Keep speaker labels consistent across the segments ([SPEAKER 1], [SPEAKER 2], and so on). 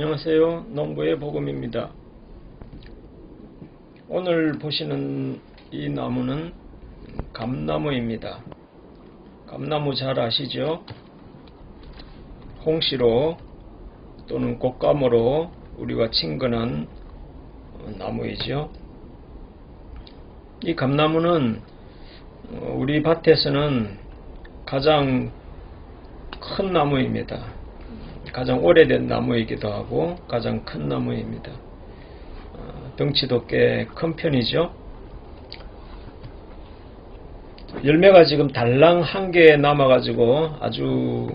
[SPEAKER 1] 안녕하세요. 농부의 복음입니다. 오늘 보시는 이 나무는 감나무입니다. 감나무 잘 아시죠? 홍시로 또는 꽃감으로 우리와 친근한 나무이죠. 이 감나무는 우리 밭에서는 가장 큰 나무입니다. 가장 오래된 나무이기도 하고 가장 큰 나무입니다. 어, 덩치도 꽤 큰 편이죠. 열매가 지금 달랑 한 개 남아가지고 아주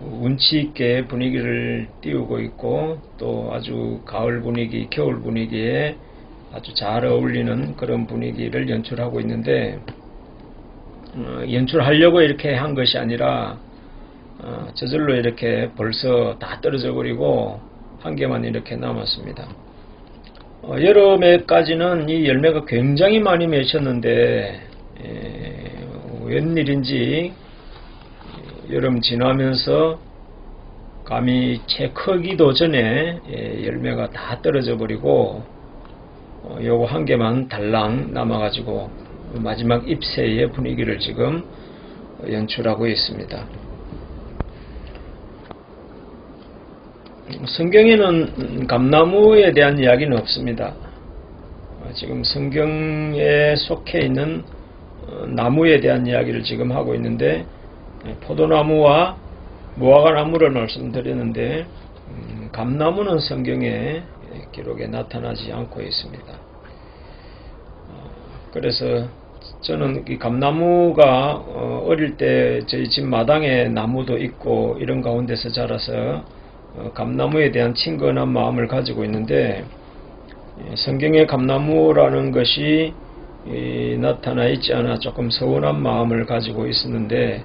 [SPEAKER 1] 운치 있게 분위기를 띄우고 있고 또 아주 가을 분위기, 겨울 분위기에 아주 잘 어울리는 그런 분위기를 연출하고 있는데 어, 연출하려고 이렇게 한 것이 아니라 어, 저절로 이렇게 벌써 다 떨어져 버리고 한 개만 이렇게 남았습니다. 어, 여름에까지는 이 열매가 굉장히 많이 맺혔는데 에, 웬일인지 여름 지나면서 감이 채 크기도 전에 예, 열매가 다 떨어져 버리고 어, 요거 한 개만 달랑 남아가지고 마지막 잎새의 분위기를 지금 연출하고 있습니다. 성경에는 감나무에 대한 이야기는 없습니다. 어, 지금 성경에 속해 있는 어, 나무에 대한 이야기를 지금 하고 있는데 예, 포도나무와 무화과나무를 말씀드렸는데 음, 감나무는 성경에 기록에 나타나지 않고 있습니다. 어, 그래서 저는 이 감나무가 어릴 때 저희 집 마당에 나무도 있고 이런 가운데서 자라서 어, 감나무에 대한 친근한 마음을 가지고 있는데 예, 성경의 감나무라는 것이 나타나 있지 않아 조금 서운한 마음을 가지고 있었는데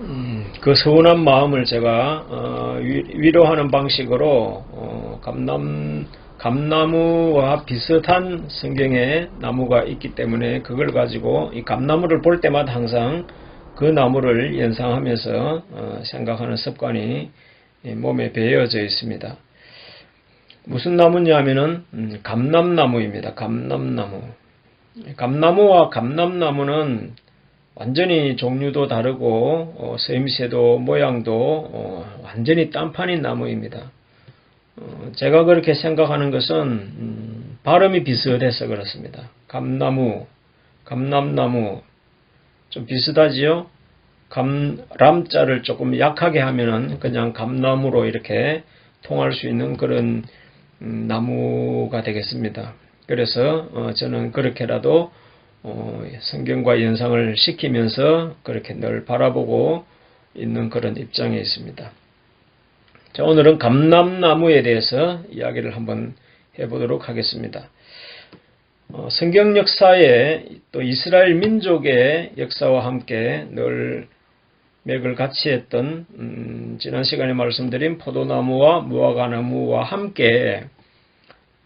[SPEAKER 1] 음, 그 서운한 마음을 제가 어, 위로하는 방식으로 어, 감남 감나무와 비슷한 성경의 나무가 있기 때문에 그걸 가지고 이 감나무를 볼 때마다 항상 그 나무를 연상하면서 어, 생각하는 습관이 몸에 배어져 있습니다. 무슨 나무냐면은 음, 감남나무입니다. 감남나무. 감나무와 감남나무는 완전히 종류도 다르고 어, 쓰임새도 모양도 어, 완전히 딴판인 나무입니다. 어, 제가 그렇게 생각하는 것은 음, 발음이 비슷해서 그렇습니다. 감나무, 감남나무 좀 비슷하지요? 감, 람자를 조금 약하게 하면은 그냥 감나무로 이렇게 통할 수 있는 그런 음, 나무가 되겠습니다. 그래서 어, 저는 그렇게라도 어, 성경과 연상을 시키면서 그렇게 늘 바라보고 있는 그런 입장에 있습니다. 자, 오늘은 감남나무에 대해서 이야기를 한번 해보도록 하겠습니다. 어, 성경 역사에 또 이스라엘 민족의 역사와 함께 늘 맥을 같이 했던 음, 지난 시간에 말씀드린 포도나무와 무화과나무와 함께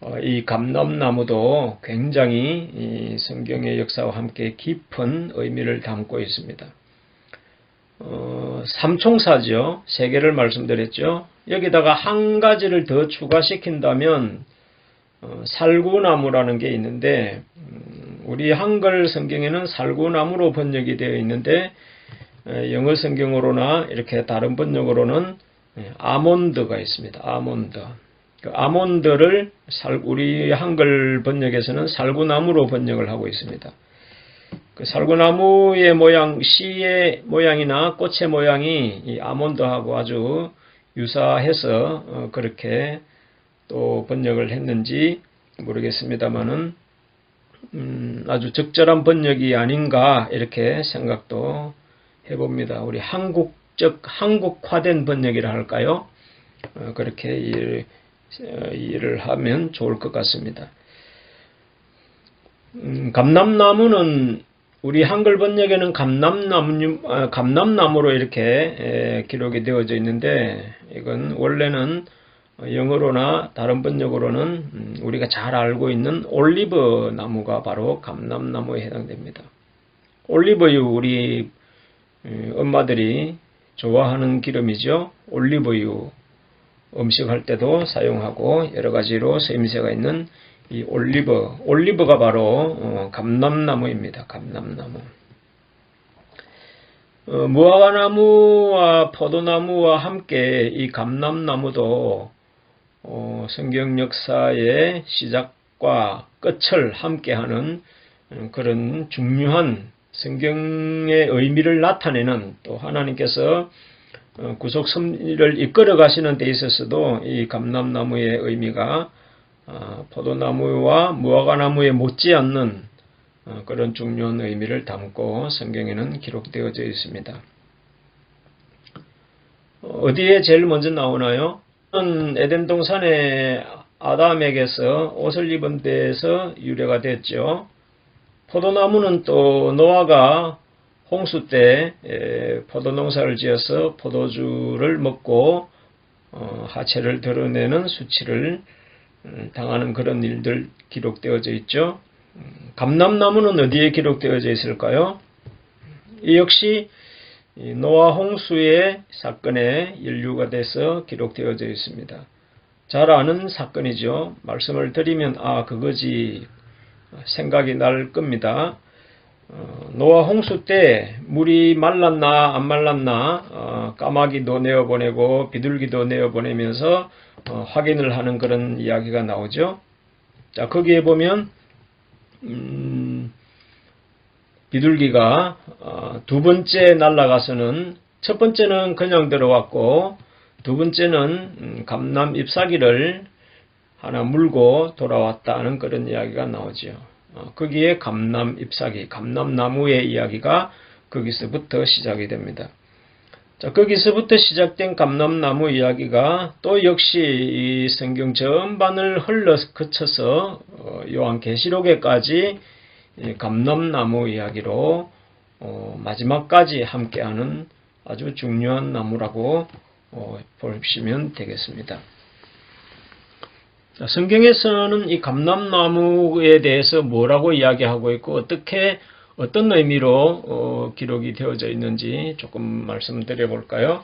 [SPEAKER 1] 어, 이 감람나무도 굉장히 이 성경의 역사와 함께 깊은 의미를 담고 있습니다. 어, 삼총사죠. 세 개를 말씀드렸죠. 여기다가 한 가지를 더 추가시킨다면 어, 살구나무라는 게 있는데 음, 우리 한글 성경에는 살구나무로 번역이 되어 있는데 영어 성경으로나 이렇게 다른 번역으로는 예, 아몬드가 있습니다. 아몬드. 그 아몬드를 살, 우리 한글 번역에서는 살구나무로 번역을 하고 있습니다. 그 살구나무의 모양, 씨의 모양이나 꽃의 모양이 이 아몬드하고 아주 유사해서 어, 그렇게 또 번역을 했는지 모르겠습니다만은 음, 아주 적절한 번역이 아닌가 이렇게 생각도 해봅니다. 우리 한국적 한국화된 번역이라 할까요? 어, 그렇게 일, 어, 일을 하면 좋을 것 같습니다. 음, 감남나무는 우리 한글 번역에는 감남나무, 아, 감남나무로 이렇게 에, 기록이 되어져 있는데 이건 원래는 영어로나 다른 번역으로는 음, 우리가 잘 알고 있는 올리브 나무가 바로 감남나무에 해당됩니다. 올리브유 우리 엄마들이 좋아하는 기름이죠. 올리브유. 음식할 때도 사용하고 여러 가지로 쓰임새가 있는 이 올리브, 올리브가 바로 어, 감람나무입니다. 감람나무. 어, 무화과나무와 포도나무와 함께 이 감람나무도 어, 성경 역사의 시작과 끝을 함께하는 음, 그런 중요한 성경의 의미를 나타내는 또 하나님께서 어, 구속 섭리를 이끌어 가시는 데 있어서도 이 감람나무의 의미가 아, 포도나무와 무화과나무에 못지않는 어, 그런 중요한 의미를 담고 성경에는 기록되어져 있습니다. 어디에 제일 먼저 나오나요? 에덴 동산의 아담에게서 옷을 입은 데에서 유래가 됐죠. 포도나무는 또 노아가 홍수 때 포도 농사를 지어서 포도주를 먹고 어, 하체를 드러내는 수치를 음, 당하는 그런 일들 기록되어져 있죠. 음, 감람나무는 어디에 기록되어져 있을까요? 이 역시 노아 홍수의 사건에 인류가 돼서 기록되어져 있습니다. 잘 아는 사건이죠. 말씀을 드리면 아 그거지 생각이 날 겁니다. 어, 노아 홍수 때 물이 말랐나 안 말랐나 어, 까마귀도 내어보내고 비둘기도 내어보내면서 어, 확인을 하는 그런 이야기가 나오죠. 자 거기에 보면 음, 비둘기가 어, 두 번째 날아가서는 첫 번째는 그냥 들어왔고 두 번째는 음, 감남 잎사귀를 하나 물고 돌아왔다는 그런 이야기가 나오죠. 어, 거기에 감남 잎사귀, 감남 나무의 이야기가 거기서부터 시작이 됩니다. 자, 거기서부터 시작된 감남나무 이야기가 또 역시 이 성경 전반을 흘러 거쳐서 어, 요한계시록에까지 감남나무 이야기로 어, 마지막까지 함께하는 아주 중요한 나무라고 어, 보시면 되겠습니다. 자, 성경에서는 이 감람나무에 대해서 뭐라고 이야기하고 있고 어떻게 어떤 의미로 어, 기록이 되어져 있는지 조금 말씀드려 볼까요?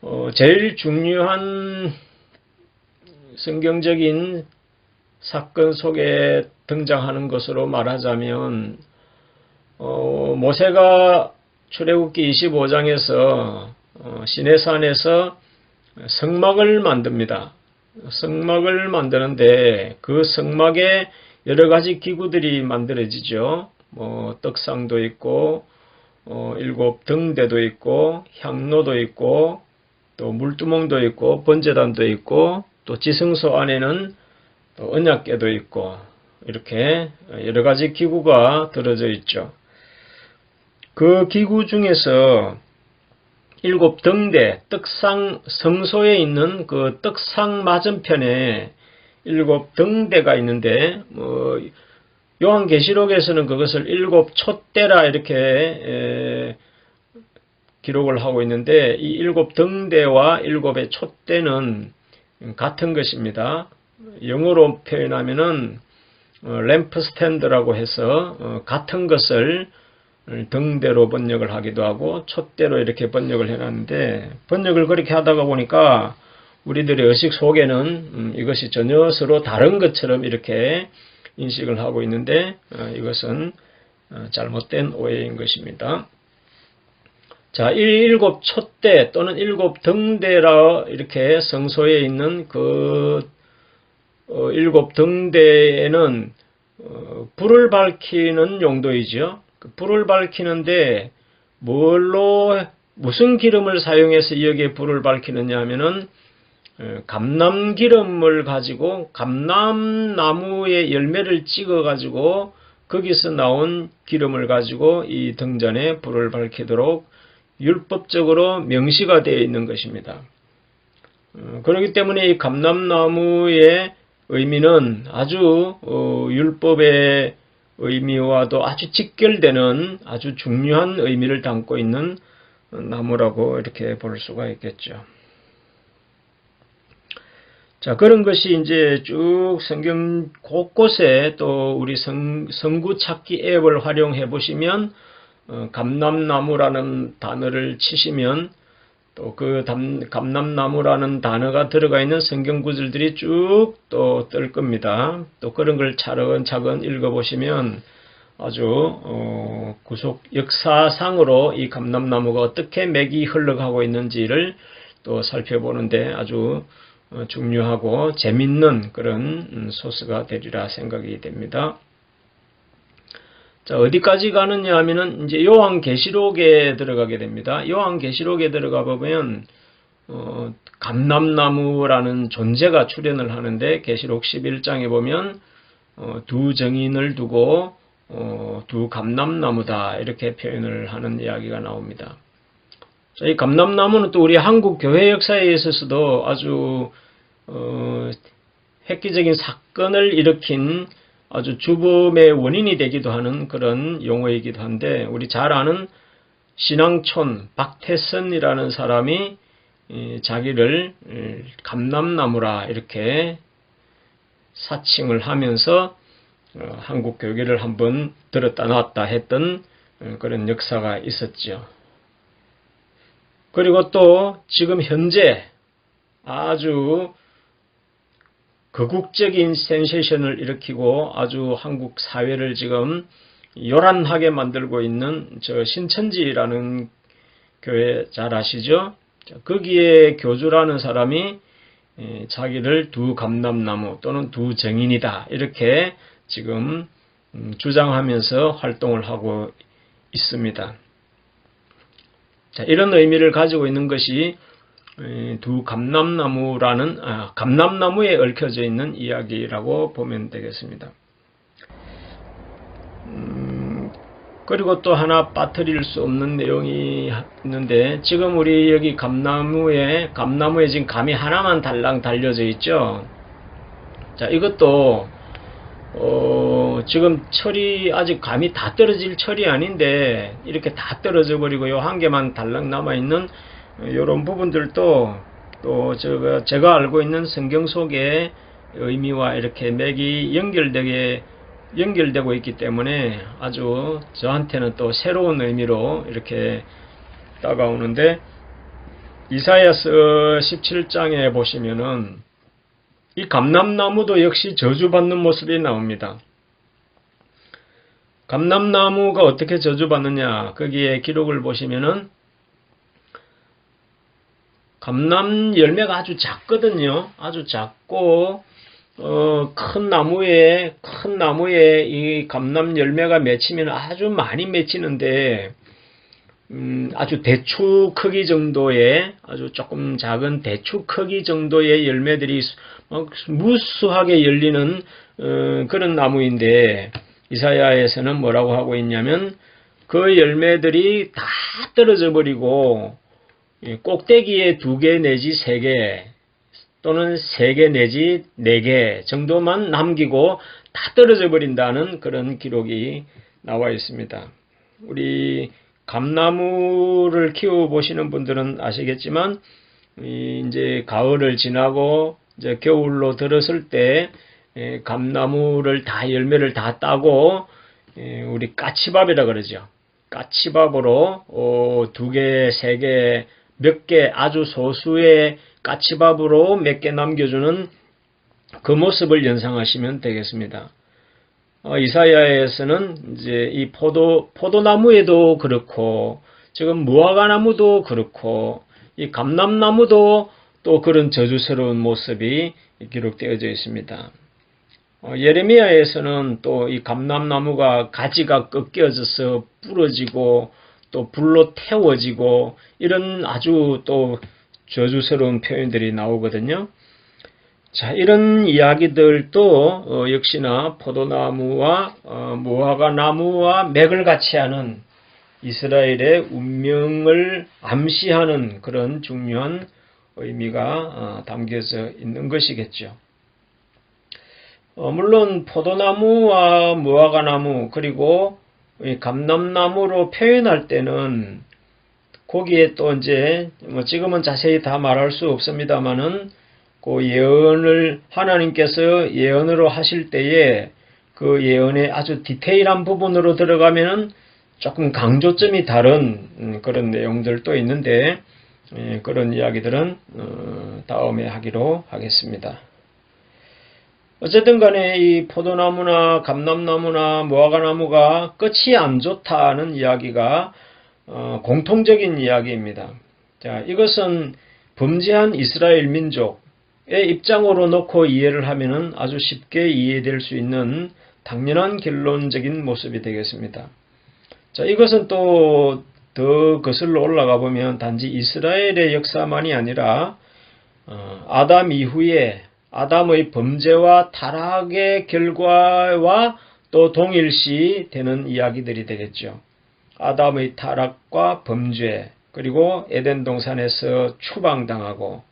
[SPEAKER 1] 어, 제일 중요한 성경적인 사건 속에 등장하는 것으로 말하자면 어, 모세가 출애굽기 25장에서 어, 시내산에서 성막을 만듭니다. 성막을 만드는데 그 성막에 여러 가지 기구들이 만들어지죠. 뭐 떡상도 있고 어, 일곱 등대도 있고 향로도 있고 또 물두멍도 있고 번제단도 있고 또 지성소 안에는 또 언약궤도 있고 이렇게 여러 가지 기구가 들어져 있죠. 그 기구 중에서 일곱 등대 떡상 성소에 있는 그 떡상 맞은편에 일곱 등대가 있는데 뭐 요한계시록에서는 그것을 일곱 촛대라 이렇게 에, 기록을 하고 있는데 이 일곱 등대와 일곱의 촛대는 같은 것입니다. 영어로 표현하면은 어, 램프 스탠드라고 해서 어, 같은 것을 등대로 번역을 하기도 하고 촛대로 이렇게 번역을 해놨는데 번역을 그렇게 하다가 보니까 우리들의 의식 속에는 음, 이것이 전혀 서로 다른 것처럼 이렇게 인식을 하고 있는데 어, 이것은 어, 잘못된 오해인 것입니다. 자, 일곱 촛대 또는 일곱 등대라 이렇게 성소에 있는 그 어, 일곱 등대에는 어, 불을 밝히는 용도이죠. 그 불을 밝히는데 뭘로 무슨 기름을 사용해서 여기에 불을 밝히느냐 하면은 어, 감남 기름을 가지고 감남 나무의 열매를 찍어 가지고 거기서 나온 기름을 가지고 이 등잔에 불을 밝히도록 율법적으로 명시가 되어 있는 것입니다. 어, 그렇기 때문에 이 감남나무의 의미는 아주 어, 율법의 의미와도 아주 직결되는 아주 중요한 의미를 담고 있는 나무라고 이렇게 볼 수가 있겠죠. 자, 그런 것이 이제 쭉 성경 곳곳에 또 우리 성, 성구 찾기 앱을 활용해 보시면 어, 감남나무라는 단어를 치시면 또 그 감남나무라는 단어가 들어가 있는 성경 구절들이 쭉 또 뜰 겁니다. 또 그런 걸 차근차근 읽어보시면 아주 어, 구속 역사상으로 이 감남나무가 어떻게 맥이 흘러가고 있는지를 또 살펴보는데 아주 어, 중요하고 재밌는 그런 음, 소스가 되리라 생각이 됩니다. 자, 어디까지 가느냐 하면은 이제 요한 계시록에 들어가게 됩니다. 요한 계시록에 들어가 보면 어, 감남나무라는 존재가 출현을 하는데 계시록 11장에 보면 어, 두 정인을 두고 어, 두 감남나무다 이렇게 표현을 하는 이야기가 나옵니다. 자, 이 감남나무는 또 우리 한국 교회 역사에 있어서도 아주 어, 획기적인 사건을 일으킨 아주 주범의 원인이 되기도 하는 그런 용어이기도 한데 우리 잘 아는 신앙촌 박태선이라는 사람이 자기를 감남나무라 이렇게 사칭을 하면서 어, 한국 교계를 한번 들었다 놨다 했던 어, 그런 역사가 있었죠. 그리고 또 지금 현재 아주 극국적인 센세이션을 일으키고 아주 한국 사회를 지금 요란하게 만들고 있는 저 신천지라는 교회 잘 아시죠? 거기에 교주라는 사람이 자기를 두 감남나무 또는 두 정인이다 이렇게 지금 음, 주장하면서 활동을 하고 있습니다. 자, 이런 의미를 가지고 있는 것이 두 감남나무라는 아, 감남나무에 얽혀져 있는 이야기라고 보면 되겠습니다. 음, 그리고 또 하나 빠뜨릴 수 없는 내용이 있는데 지금 우리 여기 감나무에 감나무에 지금 감이 하나만 달랑 달려져 있죠. 자 이것도 어, 지금 철이 아직 감이 다 떨어질 철이 아닌데 이렇게 다 떨어져 버리고 요 한 개만 달랑 남아 있는 이런 부분들도 또 제가, 제가 알고 있는 성경 속의 의미와 이렇게 맥이 연결되게 연결되고 있기 때문에 아주 저한테는 또 새로운 의미로 이렇게 다가오는데 이사야서 17장에 보시면은 이 감람나무도 역시 저주받는 모습이 나옵니다. 감람나무가 어떻게 저주받느냐 거기에 기록을 보시면은 감남 열매가 아주 작거든요. 아주 작고 어, 큰 나무에 큰 나무에 이 감남 열매가 맺히면 아주 많이 맺히는데 음, 아주 대추 크기 정도의 아주 조금 작은 대추 크기 정도의 열매들이 무수하게 열리는 어, 그런 나무인데 이사야에서는 뭐라고 하고 있냐면 그 열매들이 다 떨어져 버리고 꼭대기에 두 개 내지 세 개 또는 세 개 내지 네 개 정도만 남기고 다 떨어져 버린다는 그런 기록이 나와 있습니다. 우리 감나무를 키워 보시는 분들은 아시겠지만 이제 가을을 지나고 이제 겨울로 들었을 때 감나무를 다 열매를 다 따고 우리 까치밥이라 그러죠. 까치밥으로 어, 두 개, 세 개, 몇 개 아주 소수의 까치밥으로 몇 개 남겨주는 그 모습을 연상하시면 되겠습니다. 어, 이사야에서는 이제 이 포도 포도나무에도 그렇고 지금 무화과나무도 그렇고 이 감람나무도 또 그런 저주스러운 모습이 기록되어져 있습니다. 어, 예레미야에서는 또 이 감람나무가 가지가 꺾여져서 부러지고 또 불로 태워지고 이런 아주 또 저주스러운 표현들이 나오거든요. 자, 이런 이야기들도 어, 역시나 포도나무와 어, 무화과나무와 맥을 같이 하는 이스라엘의 운명을 암시하는 그런 중요한 의미가 어, 담겨져 있는 것이겠죠. 어, 물론 포도나무와 무화과나무 그리고 감람나무로 표현할 때는 거기에 또 이제 뭐 지금은 자세히 다 말할 수 없습니다만은 그 예언을 하나님께서 예언으로 하실 때에 그 예언의 아주 디테일한 부분으로 들어가면은 조금 강조점이 다른 음, 그런 내용들도 있는데 예, 그런 이야기들은 어, 다음에 하기로 하겠습니다. 어쨌든 간에 이 포도나무나 감람나무나 무화과나무가 끝이 안 좋다는 이야기가 어, 공통적인 이야기입니다. 자, 이것은 범죄한 이스라엘 민족의 입장으로 놓고 이해를 하면은 아주 쉽게 이해될 수 있는 당연한 결론적인 모습이 되겠습니다. 자, 이것은 또 더 거슬러 올라가 보면 단지 이스라엘의 역사만이 아니라 어, 아담 이후에 아담의 범죄와 타락의 결과와 또 동일시 되는 이야기들이 되겠죠. 아담의 타락과 범죄, 그리고 에덴 동산에서 추방당하고,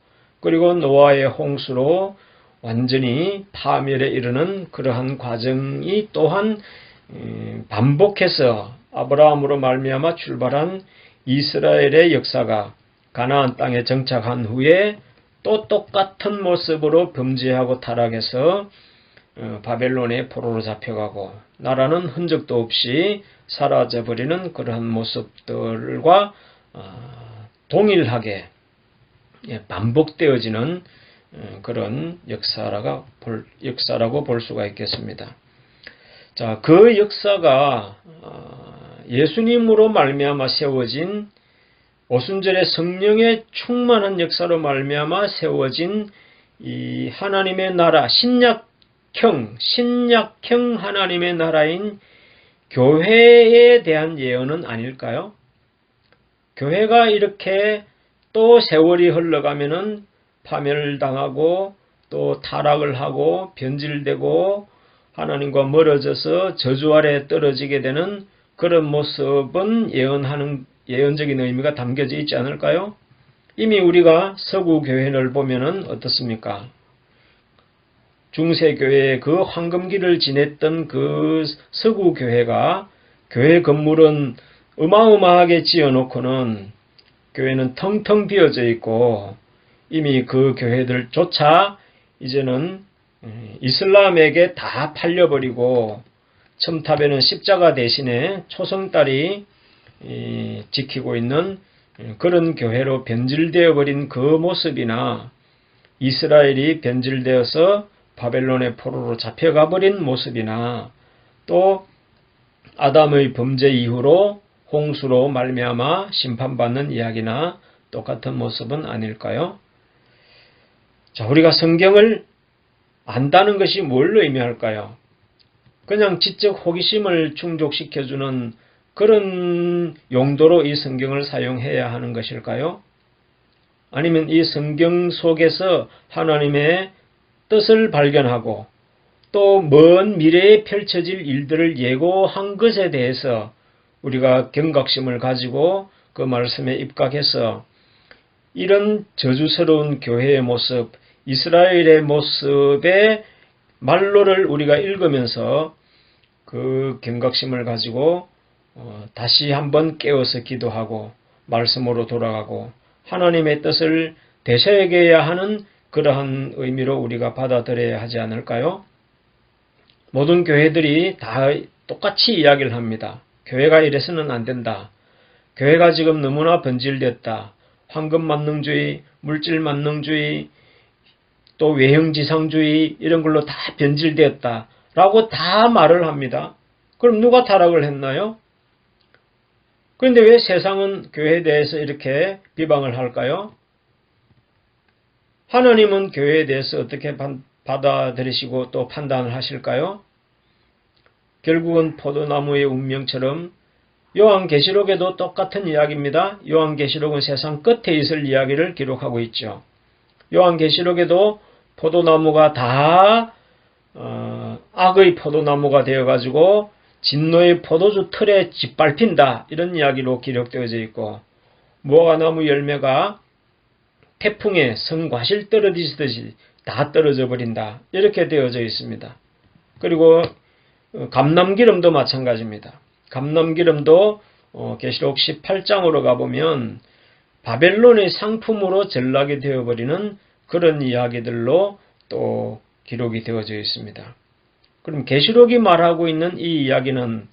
[SPEAKER 1] 그리고 노아의 홍수로 완전히 파멸에 이르는 그러한 과정이 또한 음, 반복해서 아브라함으로 말미암아 출발한 이스라엘의 역사가 가나안 땅에 정착한 후에 또 똑같은 모습으로 범죄하고 타락해서 어, 바벨론의 포로로 잡혀가고 나라는 흔적도 없이 사라져버리는 그러한 모습들과 어, 동일하게 예, 반복되어지는 어, 그런 역사라가 볼, 역사라고 볼 수가 있겠습니다. 자, 그 역사가 예수님으로 말미암아 세워진 오순절의 성령의 충만한 역사로 말미암아 세워진 이 하나님의 나라 신약형 신약형 하나님의 나라인 교회에 대한 예언은 아닐까요? 교회가 이렇게 또 세월이 흘러가면은 파멸을 당하고 또 타락을 하고 변질되고 하나님과 멀어져서 저주 아래 떨어지게 되는 그런 모습은 예언하는 예언적인 의미가 담겨져 있지 않을까요? 이미 우리가 서구 교회를 보면은 어떻습니까? 중세 교회의 그 황금기를 지냈던 그 서구 교회가 교회 건물은 어마어마하게 지어놓고는 교회는 텅텅 비어져 있고 이미 그 교회들조차 이제는 이슬람에게 다 팔려버리고 첨탑에는 십자가 대신에 초성딸이 지키고 있는 그런 교회로 변질되어 버린 그 모습이나 이스라엘이 변질되어서 바벨론의 포로로 잡혀가 버린 모습이나 또 아담의 범죄 이후로 홍수로 말미암아 심판받는 이야기나 똑같은 모습은 아닐까요? 자, 우리가 성경을 안다는 것이 뭘 의미할까요? 그냥 지적 호기심을 충족시켜주는 그런 용도로 이 성경을 사용해야 하는 것일까요? 아니면 이 성경 속에서 하나님의 뜻을 발견하고 또 먼 미래에 펼쳐질 일들을 예고한 것에 대해서 우리가 경각심을 가지고 그 말씀에 입각해서 이런 저주스러운 교회의 모습, 이스라엘의 모습의 말로를 우리가 읽으면서 그 경각심을 가지고 어, 다시 한번 깨어서 기도하고 말씀으로 돌아가고 하나님의 뜻을 되새겨야 하는 그러한 의미로 우리가 받아들여야 하지 않을까요? 모든 교회들이 다 똑같이 이야기를 합니다. 교회가 이래서는 안 된다. 교회가 지금 너무나 번질됐다. 황금 만능주의, 물질 만능주의, 또 외형지상주의 이런 걸로 다 변질되었다. 라고 다 말을 합니다. 그럼 누가 타락을 했나요? 그런데 왜 세상은 교회에 대해서 이렇게 비방을 할까요? 하나님은 교회에 대해서 어떻게 받아들이시고 또 판단을 하실까요? 결국은 포도나무의 운명처럼 요한계시록에도 똑같은 이야기입니다. 요한계시록은 세상 끝에 있을 이야기를 기록하고 있죠. 요한계시록에도 포도나무가 다 어, 악의 포도나무가 되어가지고 진노의 포도주 틀에 짓밟힌다 이런 이야기로 기록되어져 있고 무화과나무 열매가 태풍에 성과실 떨어지듯이 다 떨어져 버린다 이렇게 되어져 있습니다. 그리고 어, 감남기름도 마찬가지입니다. 감남기름도 어, 계시록 18장으로 가보면 바벨론의 상품으로 전락이 되어버리는 그런 이야기들로 또 기록이 되어져 있습니다. 그럼 계시록이 말하고 있는 이 이야기는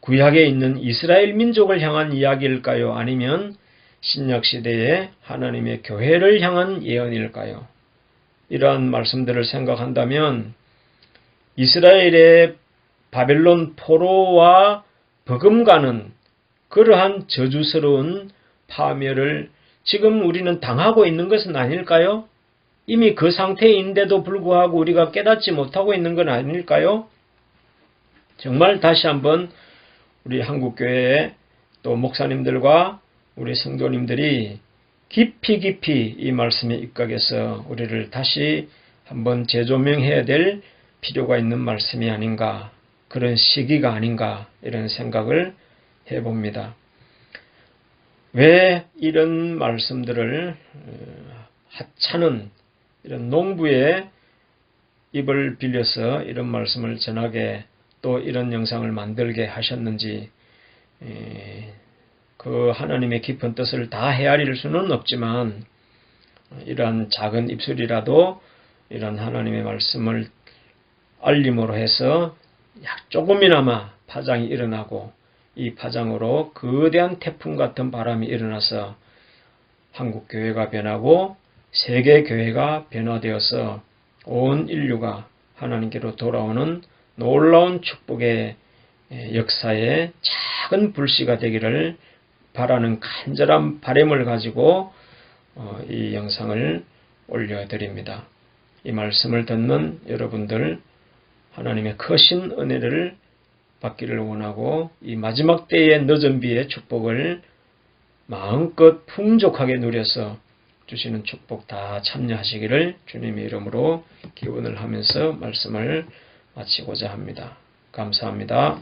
[SPEAKER 1] 구약에 있는 이스라엘 민족을 향한 이야기일까요? 아니면 신약 시대의 하나님의 교회를 향한 예언일까요? 이러한 말씀들을 생각한다면 이스라엘의 바벨론 포로와 버금가는 그러한 저주스러운 파멸을 지금 우리는 당하고 있는 것은 아닐까요? 이미 그 상태인데도 불구하고 우리가 깨닫지 못하고 있는 건 아닐까요? 정말 다시 한번 우리 한국교회의 또 목사님들과 우리 성도님들이 깊이 깊이 이 말씀에 입각해서 우리를 다시 한번 재조명해야 될 필요가 있는 말씀이 아닌가 그런 시기가 아닌가 이런 생각을 해봅니다. 왜 이런 말씀들을 어, 하찮은 이런 농부의 입을 빌려서 이런 말씀을 전하게 또 이런 영상을 만들게 하셨는지 에, 그 하나님의 깊은 뜻을 다 헤아릴 수는 없지만 이러한 작은 입술이라도 이런 하나님의 말씀을 알림으로 해서 약 조금이나마 파장이 일어나고 이 파장으로 거대한 태풍 같은 바람이 일어나서 한국 교회가 변하고 세계 교회가 변화되어서 온 인류가 하나님께로 돌아오는 놀라운 축복의 역사에 작은 불씨가 되기를 바라는 간절한 바램을 가지고 어, 이 영상을 올려드립니다. 이 말씀을 듣는 여러분들 하나님의 크신 은혜를 받기를 원하고 이 마지막 때의 늦은 비의 축복을 마음껏 풍족하게 누려서 주시는 축복 다 참여하시기를 주님의 이름으로 기원을 하면서 말씀을 마치고자 합니다. 감사합니다.